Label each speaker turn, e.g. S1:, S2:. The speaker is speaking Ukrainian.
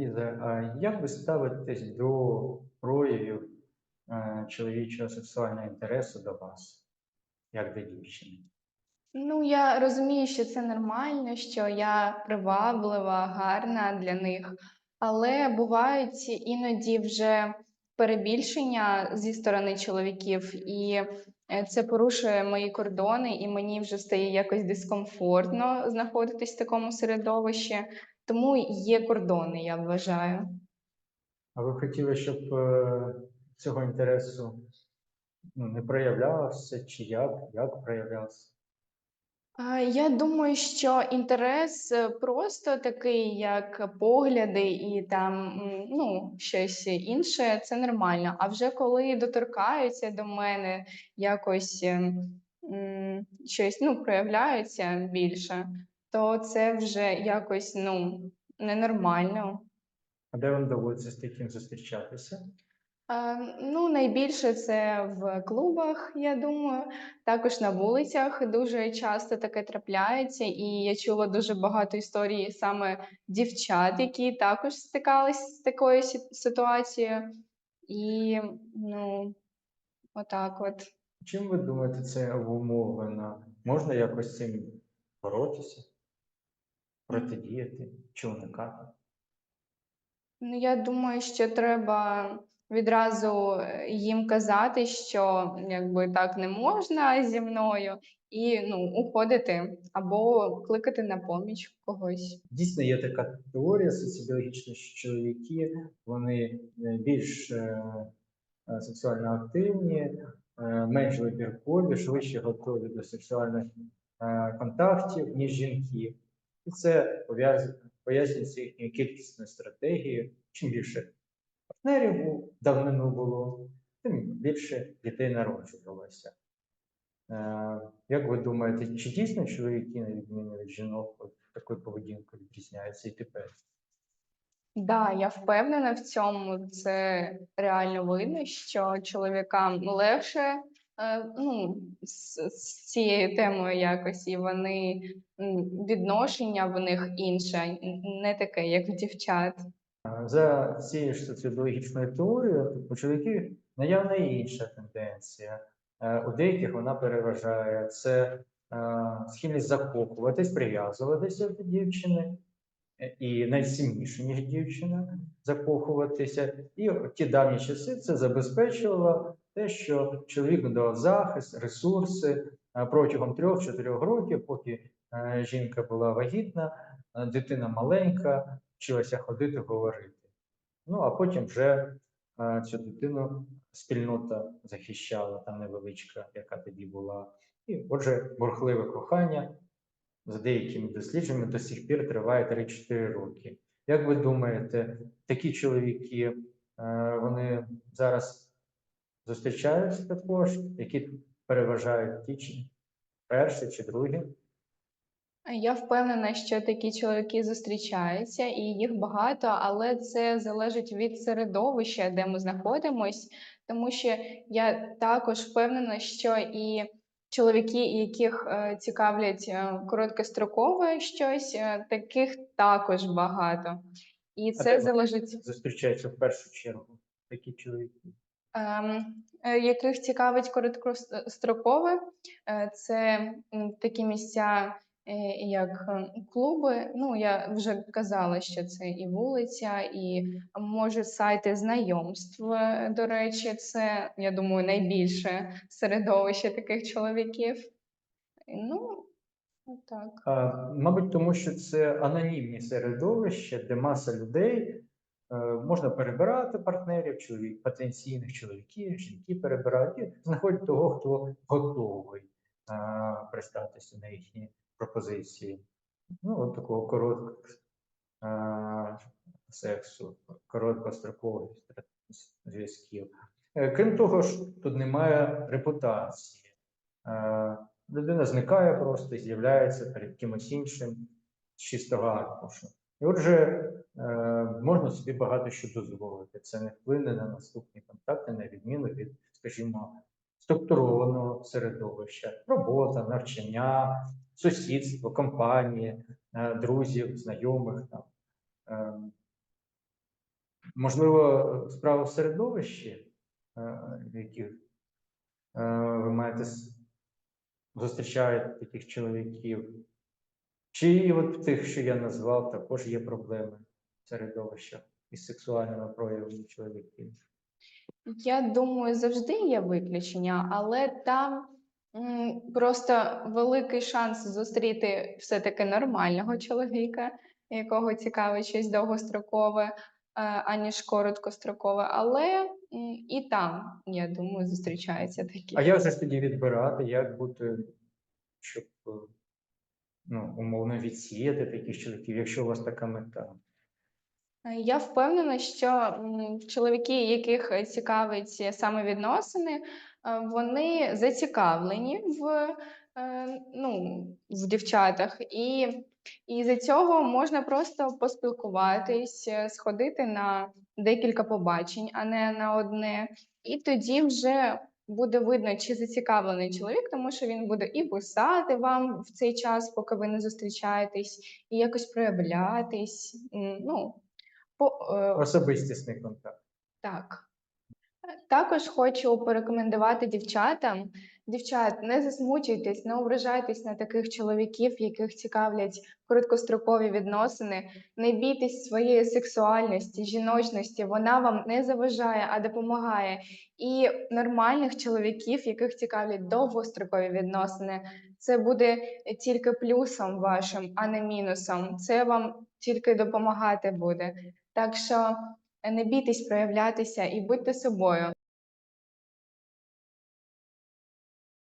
S1: Ліза, а як ви ставитесь до проявів е, чоловічого сексуального інтересу до вас, як до дівчини?
S2: Ну, я розумію, що це нормально, що я приваблива, гарна для них, але бувають іноді вже перебільшення зі сторони чоловіків, і е, це порушує мої кордони, і мені вже стає якось дискомфортно знаходитись в такому середовищі. Тому є кордони, я вважаю.
S1: А ви хотіли, щоб е, цього інтересу ну, не проявлявся, чи як, як проявлявся?
S2: Я думаю, що інтерес е, просто такий, як погляди і там ну, щось інше, це нормально. А вже коли доторкаються до мене, якось ем, м, щось ну, проявляються більше, то це вже якось ну, ненормально.
S1: А де вам доводиться з таким зустрічатися?
S2: А, Ну, найбільше це в клубах, я думаю. Також на вулицях дуже часто таке трапляється, і я чула дуже багато історій саме дівчат, які також стикались з такою сі- ситуацією. І ну, отак от.
S1: Чим ви думаєте, це обумовлено? Можна якось з цим боротися, протидіяти чи уникати?
S2: Ну, я думаю, що треба відразу е, їм казати, що якби так не можна зі мною, і ну, уходити або кликати на поміч когось.
S1: Дійсно, є така теорія соціологічна, що чоловіки вони е, більш е, е, сексуально активні, е, менш вибіркові, швидше готові до сексуальних е, контактів, ніж жінки. І це пов'яз- пояснюється їхньою кількісною. Чим більше партнерів давнину було, тим більше дітей народжувалося. Е, Як ви думаєте, чи дійсно чоловіки, на відміну від жінок, такою поведінкою відрізняються і тепер?
S2: Да, я впевнена в цьому. Це реально видно, що чоловікам легше ну, з, з цією темою якось, і вони відношення в них інше, не таке, як в дівчат.
S1: Е, За цією ж соціологічною теорією, у чоловіків наявна інша тенденція. Е, У деяких вона переважає це е, схильність закохуватись, прив'язуватися до дівчини, е, і навіть сильніше, ніж дівчина, закохуватися. І в ті давні часи це забезпечувало те, що чоловік давав захист, ресурси е, протягом трьох-чотирьох років, поки е, жінка була вагітна, е, дитина маленька, вчилася ходити, говорити. Ну, а потім вже цю дитину спільнота захищала, та невеличка, яка тоді була. І отже, бурхливе кохання за деякими дослідженнями до сих пір триває 3-4 роки. Як ви думаєте, такі чоловіки, е, вони зараз зустрічаються також, які переважають ті чи перші чи другі?
S2: Я впевнена, що такі чоловіки зустрічаються, і їх багато, але це залежить від середовища, де ми знаходимось, тому що я також впевнена, що і чоловіки, яких е, цікавлять е, короткострокове щось, е, таких також багато. І це залежить,
S1: зустрічається в першу чергу такі чоловіки.
S2: ем, яких цікавить короткострокове, це такі місця, як е, клуби. Ну, я вже казала, що це і вулиця, і може сайти знайомств. е, До речі, це, я думаю, найбільше середовище таких чоловіків. Ну, так.
S1: А, Мабуть, тому що це анонімні середовища, де маса людей е, можна перебирати партнерів, чоловік, потенційних чоловіків, жінки перебирають і знаходять того, хто готовий а, пристатися на їхні пропозиції. Ну, от такого короткого а, сексу, короткострокових зв'язків. Е, Крім того ж, тут немає репутації. Е, Людина зникає просто і з'являється перед кимось іншим з чистого аркушу. І отже, е, можна собі багато що дозволити. Це не вплине на наступні контакти, на відміну від, скажімо, структурованого середовища, робота, навчання, сусідство, компанії, е, друзів, знайомих. Там. Е, Можливо, справа в середовищі, е, в яких ви маєте зустрічаєте таких чоловіків, чи от в тих, що я назвав, також є проблеми в середовищах із сексуальними проявами чоловіків.
S2: Я думаю, завжди є виключення, але там просто великий шанс зустріти все-таки нормального чоловіка, якого цікавить щось довгострокове, е, аніж короткострокове. Але і там, я думаю, зустрічаються такі.
S1: А як же ж тоді відбирати, як бути, щоб е, ну, умовно відсіяти таких чоловіків, якщо у вас така мета?
S2: Е, Я впевнена, що чоловіки, яких е, цікавить саме відносини, е, вони зацікавлені в, ну, в дівчатах, і, і за цього можна просто поспілкуватись, сходити на декілька побачень, а не на одне. І тоді вже буде видно, чи зацікавлений чоловік, тому що він буде і писати вам в цей час, поки ви не зустрічаєтесь, і якось проявлятись. Ну, по, е,
S1: Особистісний контакт.
S2: так. Також хочу порекомендувати дівчатам. Дівчат, не засмучуйтесь, не ображайтесь на таких чоловіків, яких цікавлять короткострокові відносини. Не бійтесь своєї сексуальності, жіночності. Вона вам не заважає, а допомагає. І нормальних чоловіків, яких цікавлять довгострокові відносини, це буде тільки плюсом вашим, а не мінусом. Це вам тільки допомагати буде. Так що не бійтесь проявлятися і будьте собою.